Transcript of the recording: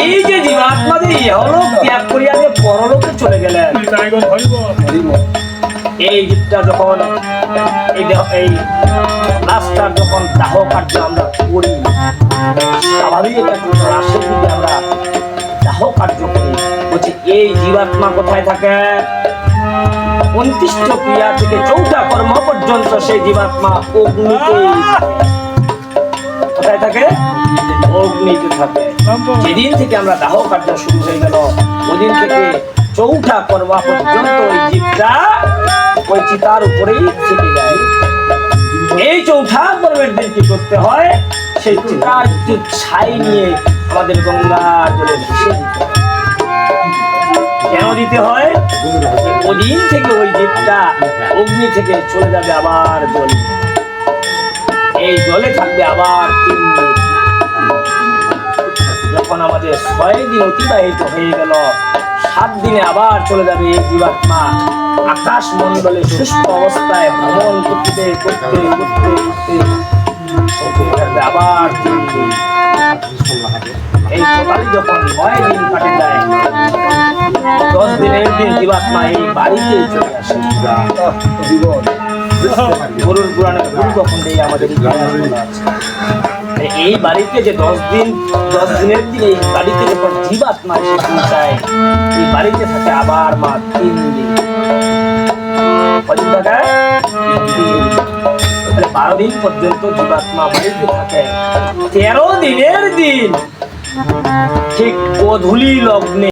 এই যে জীবাত্মা যে ইহলোক ত্যাগ করিয়া যে পরলোকে চলে গেলেন। এই জীবটা যখন এই এই লাশটার যখন দাহ কার্য আমরা করি স্বাভাবিক একটা দিকে আমরা দাহ কার্য করি। বলছে এই জীবাত্মা কোথায় থাকে? অন্তিষ্ঠ ক্রিয়া থেকে চৌঠা কর্ম পর্যন্ত সেই জীবাত্মা অগ্নিতে কোথায় থাকে? অগ্নিতে থাকে। যেদিন থেকে আমরা দাহ কার্য শুরু হয়ে গেল, ওদিন থেকে চৌঠা কর্মা পর্যন্ত ওই জীবটা, ওই চিতার উপরেই থেকে যায়। এই চৌঠা পর্বের দিন কি করতে হয়? সেই চিতার একটু ছাই নিয়ে আমাদের গঙ্গা জলে ভেসে দিতে কেন দিতে হয়? ওদিন থেকে ওই জীবটা অগ্নি থেকে চলে যাবে আবার জলে। এই জলে থাকবে আবার তিন আমাদের ছয় দিন অতিবাহিত হয়ে গেল। সাত দিনে আবার চলে যাবে এই জীবাত্মা আকাশ মন্ডলে সুস্থ অবস্থায় ভ্রমণ করতে করতে করতে করতে। আবার এই টোটালি যখন নয় দিন কাটে যায়, দশ দিনের দিন জীবাত্মা এই বাড়িতেই চলে আসে। গরুর বলা আছে। এই বাড়িতে যে দশ দিন, দশ দিনের দিন এই বাড়িতে যখন এই বাড়িতে থাকে আবার মা তিন দিন। বারো দিন পর্যন্ত জীবাত্মা বাড়িতে থাকে। তেরো দিনের দিন, ঠিক গোধূলি লগ্নে